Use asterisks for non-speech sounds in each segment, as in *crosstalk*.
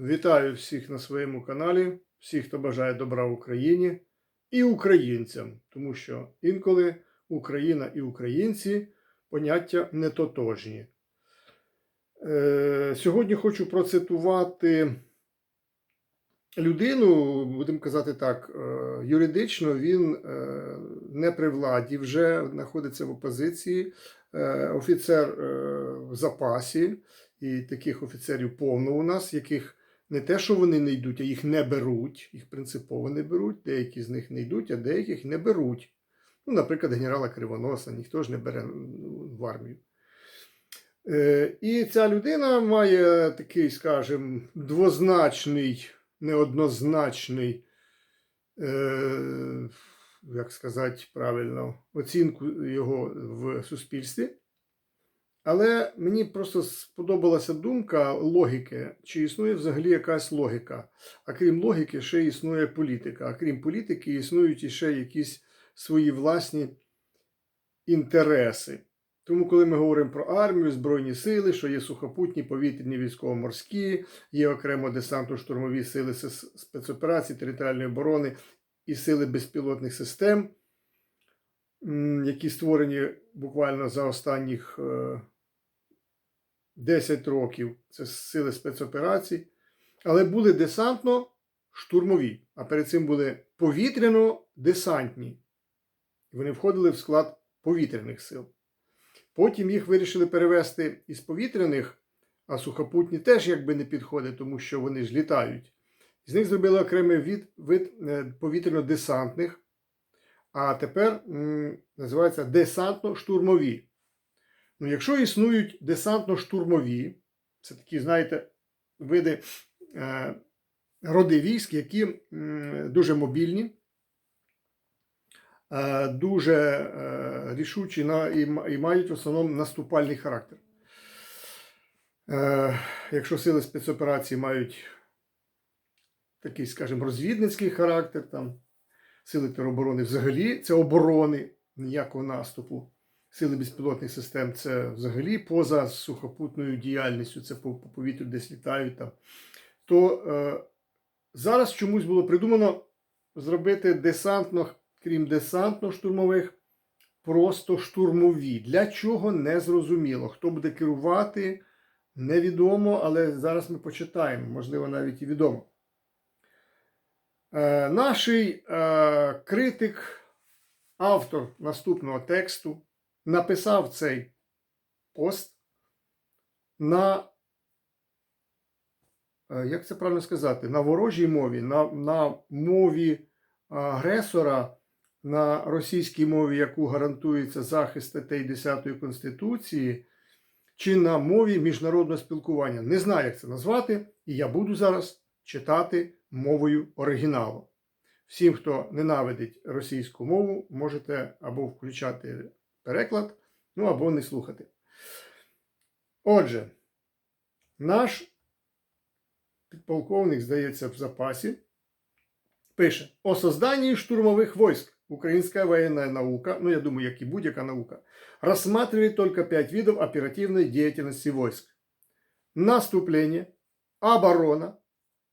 Вітаю всіх на своєму каналі, всіх, хто бажає добра Україні і українцям, тому що інколи Україна і українці поняття не тотожні. Е, сьогодні хочу процитувати людину, будемо казати так, е, юридично він е, не при владі, вже знаходиться в опозиції, е, офіцер е, в запасі, і таких офіцерів повно у нас, яких не те, що вони не йдуть, а їх не беруть, їх принципово не беруть. Деякі з них не йдуть, а деяких не беруть. Ну, наприклад, генерала Кривоноса, ніхто ж не бере ну, в армію. Е, І ця людина має такий, скажімо, двозначний, неоднозначний, е, як сказати правильно, оцінку його в суспільстві. Але мені просто сподобалася думка логіки, чи існує взагалі якась логіка. А крім логіки, ще існує політика. А крім політики, існують іще якісь свої власні інтереси. Тому, коли ми говоримо про армію, Збройні сили, що є сухопутні, повітряні, військово-морські, є окремо десантно-штурмові сили с- спецоперацій, територіальної оборони і сили безпілотних систем, які створені буквально за останніх е, 10 років. Це сили спецоперацій. Але були десантно-штурмові, а перед цим були повітряно-десантні. Вони входили в склад повітряних сил. Потім їх вирішили перевести із повітряних, а сухопутні теж якби не підходить, тому що вони ж літають. З них зробили окремий від, вид е, повітряно-десантних, а тепер м, називається десантно-штурмові. Ну, якщо існують десантно-штурмові, це такі, знаєте, види е, роди військ, які м, дуже мобільні, е, дуже е, рішучі на, і, і мають в основному наступальний характер. Е, якщо сили спецоперації мають такий, скажімо, розвідницький характер, там, сили тероборони взагалі це оборони, ніякого наступу. Сили безпілотних систем це взагалі поза сухопутною діяльністю, це по, по повітрю десь літають там. То е, зараз чомусь було придумано зробити десантно, крім десантно-штурмових, просто штурмові. Для чого не зрозуміло. Хто буде керувати, невідомо, але зараз ми почитаємо, можливо, навіть і відомо. Е, наш е, критик, автор наступного тексту, написав цей пост на, е, як це правильно сказати, на ворожій мові, на, на мові агресора, на російській мові, яку гарантується захист статей 10 Конституції, чи на мові міжнародного спілкування. Не знаю, як це назвати, і я буду зараз читати мовою оригіналу. Всім, хто ненавидить російську мову, можете або включати переклад, ну або не слухати. Отже, наш підполковник, здається, в запасі, пише: о создании штурмовых войск украинская военная наука, ну я думаю, як і будь-яка наука, рассматривает только пять видов оперативной деятельности войск. Наступление, оборона,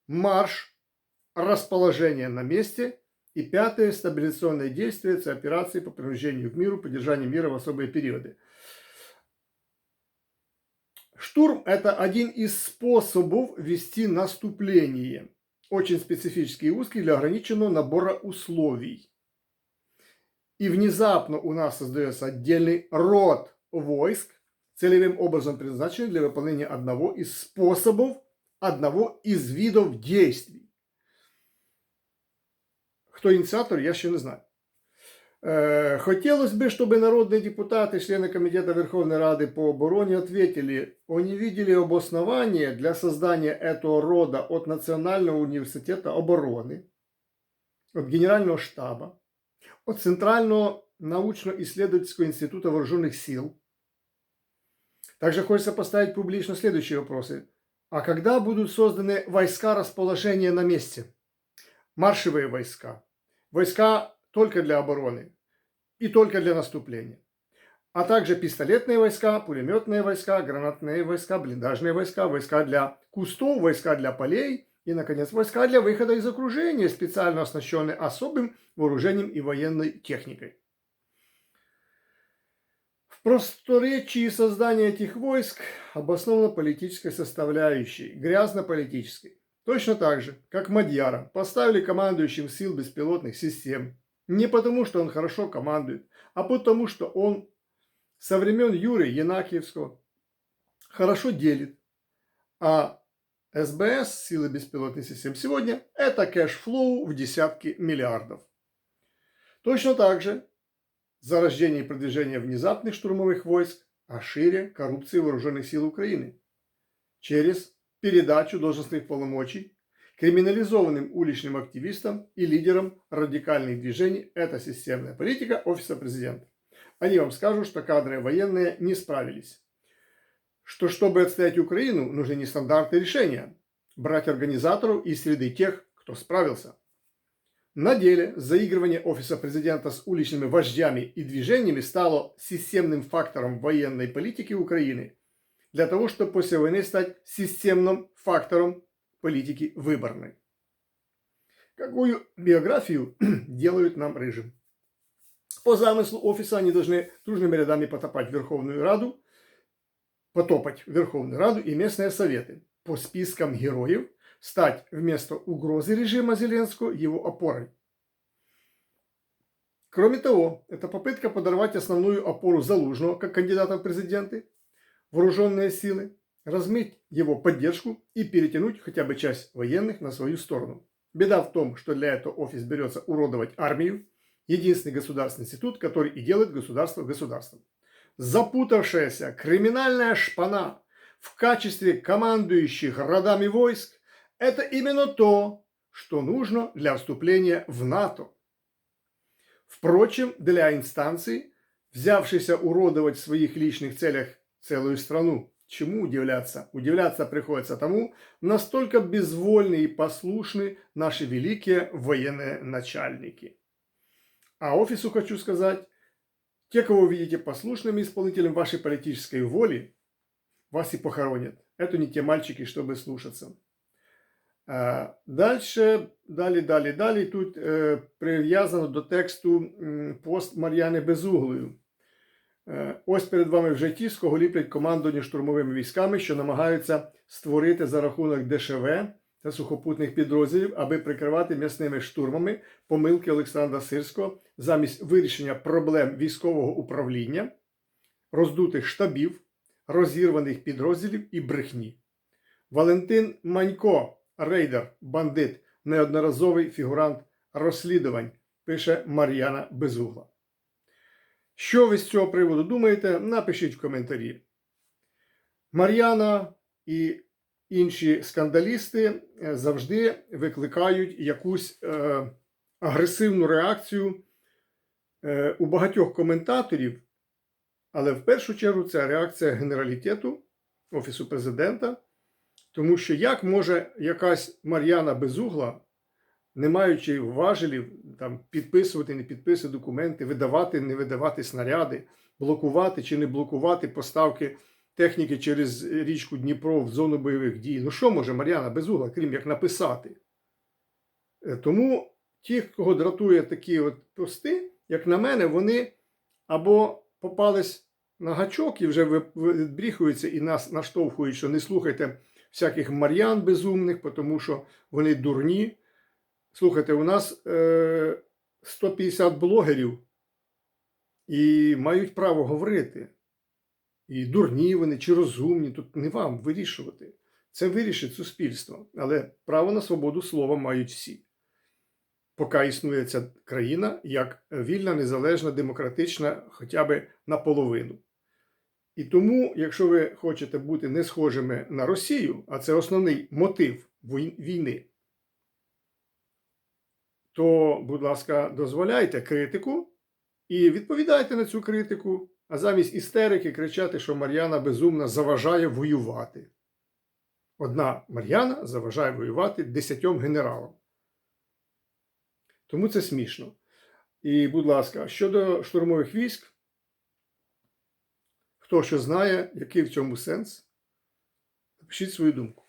марш, расположение на месте и пятое – стабилизационные действия, это операции по принуждению к миру, поддержанию мира в особые периоды. Штурм – это один из способов вести наступление, очень специфический и узкий для ограниченного набора условий. И внезапно у нас создается отдельный род войск, целевым образом предназначенный для выполнения одного из способов, одного из видов действий. Хто ініціатор, я ще не знаю. Э, Хотелось бы, чтобы народные депутаты, члены Комитета Верховной Рады по обороне ответили, они видели обоснование для создания этого рода от Национального университета обороны, от Генерального штаба, от Центрального научно-исследовательского института вооруженных сил. Также хочется поставить публично следующие вопросы. А когда будут созданы войска расположения на месте? Маршевые войска. – Войска только для обороны и только для наступления. а также пистолетные войска, пулеметные войска, гранатные войска, блиндажные войска, войска для кустов, войска для полей и, наконец, войска для выхода из окружения, специально оснащенные особым вооружением и военной техникой. В просторечии создания этих войск обоснована политической составляющей, грязно-политической. Точно так же, как Мадьяра поставили командующим сил беспилотных систем не потому, что он хорошо командует, а потому, что он со времен Юрия Янакиевского хорошо делит. А СБС, силы беспилотных систем сегодня, это кэшфлоу в десятки миллиардов. Точно так же зарождение и продвижение внезапных штурмовых войск, а шире коррупции вооруженных сил Украины через передачу должностных полномочий криминализованным уличным активистам и лидерам радикальных движений. Это системная политика Офиса Президента. Они вам скажут, что кадры военные не справились. Что чтобы отстоять Украину, нужны нестандартные решения. Брать организаторов из среды тех, кто справился. На деле заигрывание Офиса Президента с уличными вождями и движениями стало системным фактором военной политики Украины для того, чтобы после войны стать системным фактором политики выборной. Какую биографию *clears throat* делают нам рыжим? По замыслу офиса они должны дружными рядами потопать Верховную Раду, потопать Верховную Раду и местные советы по спискам героев, стать вместо угрозы режима Зеленского его опорой. Кроме того, это попытка подорвать основную опору Залужного как кандидата в президенты, вооруженные силы, размыть его поддержку и перетянуть хотя бы часть военных на свою сторону. Беда в том, что для этого офис берется уродовать армию, единственный государственный институт, который и делает государство государством. Запутавшаяся криминальная шпана в качестве командующих родами войск – это именно то, что нужно для вступления в НАТО. Впрочем, для инстанции, взявшейся уродовать в своих личных целях целую страну, Чему удивляться? Удивляться приходится тому, настолько безвольны и послушны наши великие военные начальники. А офису хочу сказать, те, кого вы видите послушными исполнителем вашей политической воли, вас и похоронят. Это не те мальчики, чтобы слушаться. А дальше, далі, далі, далі. Тут е, прив'язано до тексту м, пост Мар'яни Безуглою. Е, Ось перед вами вже ті, з кого ліплять командування штурмовими військами, що намагаються створити за рахунок ДШВ та сухопутних підрозділів, аби прикривати м'ясними штурмами помилки Олександра Сирського замість вирішення проблем військового управління, роздутих штабів, розірваних підрозділів і брехні. Валентин Манько, рейдер, бандит, неодноразовий фігурант розслідувань, пише Мар'яна Безугла. Що ви з цього приводу думаєте? Напишіть в коментарі. Мар'яна і інші скандалісти е, завжди викликають якусь е, агресивну реакцію е, у багатьох коментаторів, але в першу чергу це реакція генералітету Офісу президента. Тому що як може якась Мар'яна Безугла не маючи важелів там, підписувати, не підписувати документи, видавати, не видавати снаряди, блокувати чи не блокувати поставки техніки через річку Дніпро в зону бойових дій. Ну що може Мар'яна Безугла, крім як написати? Е, тому ті, кого дратує такі от пости, як на мене, вони або попались на гачок і вже відбріхуються і нас наштовхують, що не слухайте всяких мар'ян безумних, тому що вони дурні. Слухайте, у нас е, 150 блогерів і мають право говорити. І дурні вони чи розумні, тут не вам вирішувати. Це вирішить суспільство. Але право на свободу слова мають всі. Поки існує ця країна як вільна, незалежна, демократична, хоча б наполовину. І тому, якщо ви хочете бути не схожими на Росію, а це основний мотив війни то, будь ласка, дозволяйте критику і відповідайте на цю критику, а замість істерики кричати, що Мар'яна безумна заважає воювати. Одна Мар'яна заважає воювати десятьом генералам. Тому це смішно. І, будь ласка, щодо штурмових військ, Хто що знає, який в цьому сенс? Напишіть свою думку.